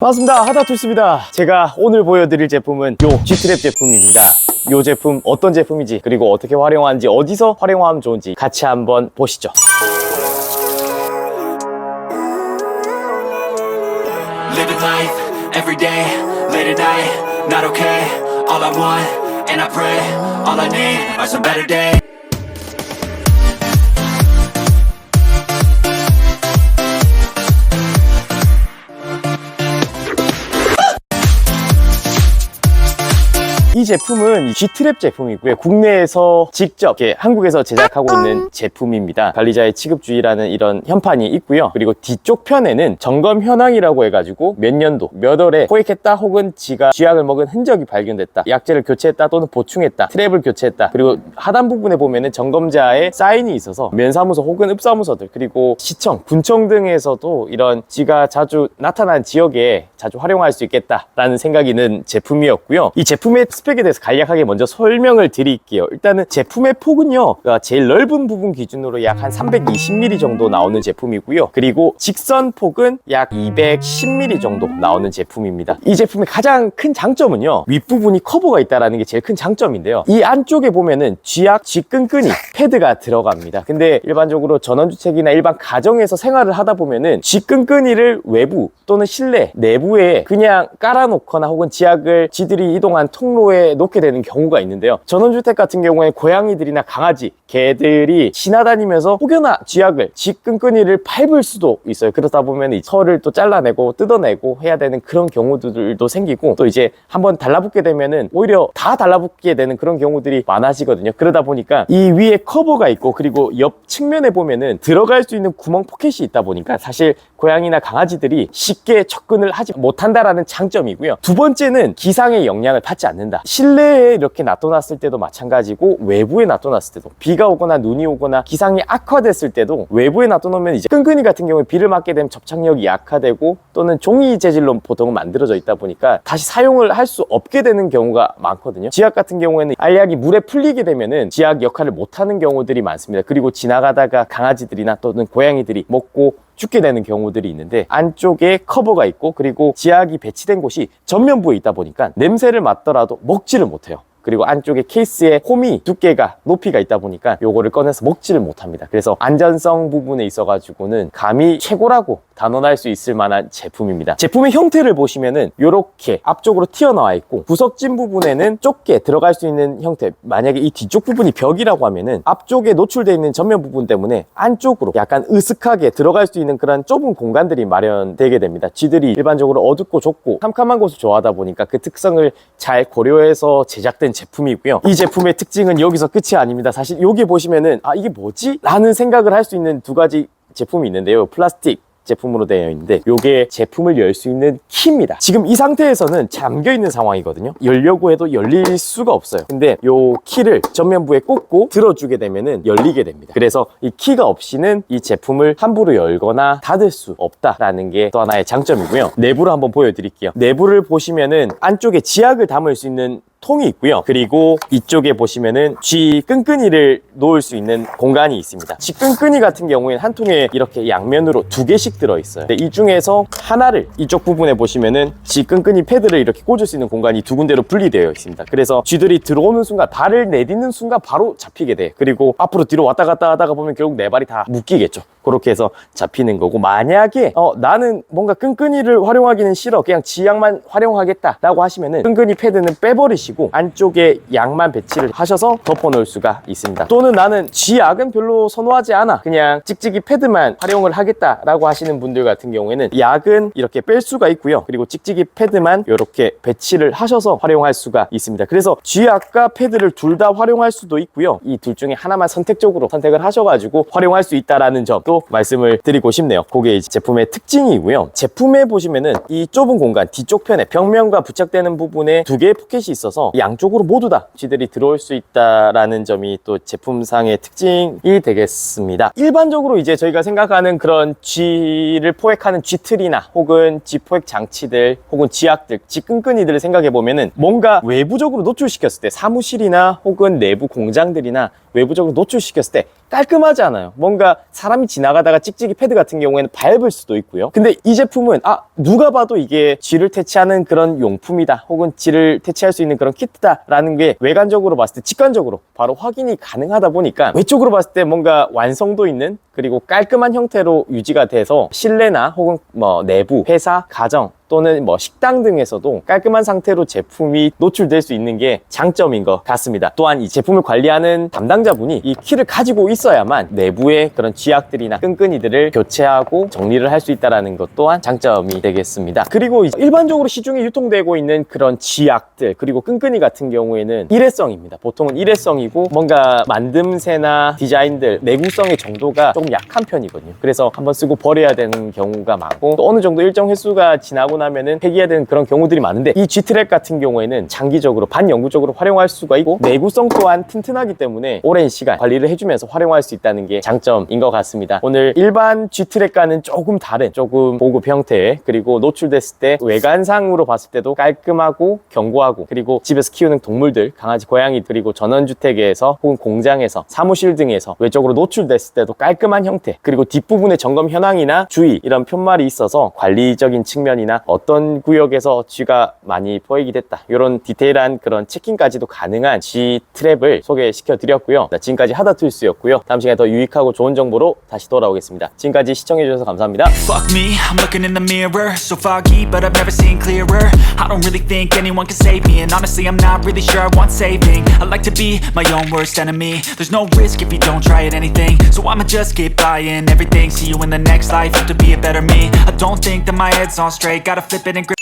반갑습니다. 하다투스입니다. 제가 오늘 보여드릴 제품은 요 G트랩 제품입니다. 요 제품 어떤 제품인지 그리고 어떻게 활용하는지 어디서 활용하면 좋은지 같이 한번 보시죠. 제품은 이 G트랩 제품이고요. 국내에서 직접 이렇게 한국에서 제작하고 있는 제품입니다. 관리자의 취급주의라는 이런 현판이 있고요. 그리고 뒤쪽 편에는 점검 현황이라고 해가지고 몇 년도, 몇 월에 포획했다 혹은 지가 쥐약을 먹은 흔적이 발견됐다. 약제를 교체했다 또는 보충했다. 트랩을 교체했다. 그리고 하단 부분에 보면은 점검자의 사인이 있어서 면사무소 혹은 읍사무소들 그리고 시청, 군청 등에서도 이런 지가 자주 나타난 지역에 자주 활용할 수 있겠다라는 생각이 는 제품이었고요. 이 제품의 스펙 에 대해서 간략하게 먼저 설명을 드릴게요. 일단은 제품의 폭은요, 그러니까 제일 넓은 부분 기준으로 약 한 320mm 정도 나오는 제품이고요. 그리고 직선 폭은 약 210mm 정도 나오는 제품입니다. 이 제품의 가장 큰 장점은요, 윗부분이 커버가 있다는 게 제일 큰 장점인데요. 이 안쪽에 보면은 쥐약, 쥐끈끈이 패드가 들어갑니다. 근데 일반적으로 전원주택이나 일반 가정에서 생활을 하다 보면은 쥐끈끈이를 외부 또는 실내, 내부에 그냥 깔아놓거나 혹은 지약을 지들이 이동한 통로에 놓게 되는 경우가 있는데요. 전원주택 같은 경우에 고양이들이나 강아지, 개들이 지나다니면서 혹여나 쥐약을, 쥐끈끈이를 밟을 수도 있어요. 그러다 보면 이 털을 또 잘라내고 뜯어내고 해야 되는 그런 경우들도 생기고 또 이제 한번 달라붙게 되면은 오히려 다 달라붙게 되는 그런 경우들이 많아지거든요. 그러다 보니까 이 위에 커버가 있고 그리고 옆 측면에 보면은 들어갈 수 있는 구멍 포켓이 있다 보니까 사실 고양이나 강아지들이 쉽게 접근을 하지 못한다라는 장점이고요. 두 번째는 기상의 영향을 받지 않는다. 실내에 이렇게 놔둬놨을 때도 마찬가지고 외부에 놔둬놨을 때도 비가 오거나 눈이 오거나 기상이 악화됐을 때도 외부에 놔둬놓으면 이제 끈끈이 같은 경우에 비를 맞게 되면 접착력이 약화되고 또는 종이 재질로 보통은 만들어져 있다 보니까 다시 사용을 할 수 없게 되는 경우가 많거든요. 지약 같은 경우에는 알약이 물에 풀리게 되면은 지약 역할을 못하는 경우들이 많습니다. 그리고 지나가다가 강아지들이나 또는 고양이들이 먹고 죽게 되는 경우들이 있는데 안쪽에 커버가 있고 그리고 지약이 배치된 곳이 전면부에 있다 보니까 냄새를 맡더라도 먹지를 못해요. 그리고 안쪽에 케이스에 홈이 두께가 높이가 있다 보니까 요거를 꺼내서 먹지를 못합니다. 그래서 안전성 부분에 있어 가지고는 감히 최고라고 단언할 수 있을 만한 제품입니다. 제품의 형태를 보시면은 요렇게 앞쪽으로 튀어나와 있고 구석진 부분에는 좁게 들어갈 수 있는 형태. 만약에 이 뒤쪽 부분이 벽이라고 하면은 앞쪽에 노출되어 있는 전면 부분 때문에 안쪽으로 약간 으슥하게 들어갈 수 있는 그런 좁은 공간들이 마련되게 됩니다. 쥐들이 일반적으로 어둡고 좁고 캄캄한 곳을 좋아하다 보니까 그 특성을 잘 고려해서 제작된 제품이고요. 이 제품의 특징은 여기서 끝이 아닙니다. 사실 여기 보시면은 아 이게 뭐지? 라는 생각을 할 수 있는 두 가지 제품이 있는데요. 플라스틱 제품으로 되어 있는데 이게 제품을 열 수 있는 키입니다. 지금 이 상태에서는 잠겨 있는 상황이거든요. 열려고 해도 열릴 수가 없어요. 근데 이 키를 전면부에 꽂고 들어주게 되면은 열리게 됩니다. 그래서 이 키가 없이는 이 제품을 함부로 열거나 닫을 수 없다라는 게 또 하나의 장점이고요. 내부를 한번 보여드릴게요. 내부를 보시면은 안쪽에 지약을 담을 수 있는 통이 있고요. 그리고 이쪽에 보시면은 쥐 끈끈이를 놓을 수 있는 공간이 있습니다. 쥐 끈끈이 같은 경우에는 한 통에 이렇게 양면으로 두 개씩 들어있어요. 근데 이 중에서 하나를 이쪽 부분에 보시면은 쥐 끈끈이 패드를 이렇게 꽂을 수 있는 공간이 두 군데로 분리되어 있습니다. 그래서 쥐들이 들어오는 순간 발을 내딛는 순간 바로 잡히게 돼. 그리고 앞으로 뒤로 왔다 갔다 하다가 보면 결국 네 발이 다 묶이겠죠. 그렇게 해서 잡히는 거고 만약에 어, 나는 뭔가 끈끈이를 활용하기는 싫어. 그냥 지약만 활용하겠다 라고 하시면은 끈끈이 패드는 빼버리시고 안쪽에 약만 배치를 하셔서 덮어 놓을 수가 있습니다. 또는 나는 지약은 별로 선호하지 않아. 그냥 찍찍이 패드만 활용을 하겠다 라고 하시는 분들 같은 경우에는 약은 이렇게 뺄 수가 있고요. 그리고 찍찍이 패드만 이렇게 배치를 하셔서 활용할 수가 있습니다. 그래서 지약과 패드를 둘 다 활용할 수도 있고요. 이 둘 중에 하나만 선택적으로 선택을 하셔가지고 활용할 수 있다라는 점도 말씀을 드리고 싶네요. 그게 이제 제품의 특징이고요. 제품에 보시면은 이 좁은 공간 뒤쪽 편에 벽면과 부착되는 부분에 두 개의 포켓이 있어서 양쪽으로 모두 다 쥐들이 들어올 수 있다라는 점이 또 제품상의 특징이 되겠습니다. 일반적으로 이제 저희가 생각하는 그런 쥐를 포획하는 쥐틀이나 혹은 쥐 포획 장치들 혹은 쥐약들, 쥐끈끈이들을 생각해 보면은 뭔가 외부적으로 노출시켰을 때 사무실이나 혹은 내부 공장들이나 외부적으로 노출시켰을 때 깔끔하지 않아요. 뭔가 사람이 지나가다가 찍찍이 패드 같은 경우에는 밟을 수도 있고요. 근데 이 제품은 아 누가 봐도 이게 쥐를 퇴치하는 그런 용품이다. 혹은 쥐를 퇴치할 수 있는 그런 키트다 라는 게 외관적으로 봤을 때 직관적으로 바로 확인이 가능하다 보니까 외적으로 봤을 때 뭔가 완성도 있는 그리고 깔끔한 형태로 유지가 돼서 실내나 혹은 뭐 내부, 회사, 가정 또는 뭐 식당 등에서도 깔끔한 상태로 제품이 노출될 수 있는 게 장점인 것 같습니다. 또한 이 제품을 관리하는 담당자분이 이 키를 가지고 있어야만 내부의 그런 쥐약들이나 끈끈이들을 교체하고 정리를 할 수 있다는 것 또한 장점이 되겠습니다. 그리고 일반적으로 시중에 유통되고 있는 그런 쥐약들 그리고 끈끈이 같은 경우에는 일회성입니다. 보통은 일회성이고 뭔가 만듦새나 디자인들 내구성의 정도가 조금 약한 편이거든요. 그래서 한번 쓰고 버려야 되는 경우가 많고 또 어느 정도 일정 횟수가 지나고 나면은 폐기해야 되는 그런 경우들이 많은데 이 G트랙 같은 경우에는 장기적으로 반영구적으로 활용할 수가 있고 내구성 또한 튼튼하기 때문에 오랜 시간 관리를 해주면서 활용할 수 있다는 게 장점인 것 같습니다. 오늘 일반 G트랙과는 조금 다른 조금 고급 형태 그리고 노출됐을 때 외관상으로 봤을 때도 깔끔하고 견고하고 그리고 집에서 키우는 동물들 강아지 고양이 그리고 전원주택에서 혹은 공장에서 사무실 등에서 외적으로 노출됐을 때도 깔끔한 형태 그리고 뒷부분에 점검 현황이나 주의 이런 편말이 있어서 관리적인 측면이나 어떤 구역에서 쥐가 많이 포획이 됐다 이런 디테일한 그런 체킹까지도 가능한 G 트랩을 소개시켜 드렸고요 지금까지 하다툴스였고요 다음 시간에 더 유익하고 좋은 정보로 다시 돌아오겠습니다 지금까지 시청해 주셔서 감사합니다 Fuck me, I'm looking in the mirror So foggy, but I've never seen clearer I don't really think anyone can save me And honestly, I'm not really sure I want saving I like to be my own worst enemy There's no risk if you don't try at anything So I'ma just keep buying everything See you in the next life, have to be a better me I don't think that my head's on straight Gotta flip it and grip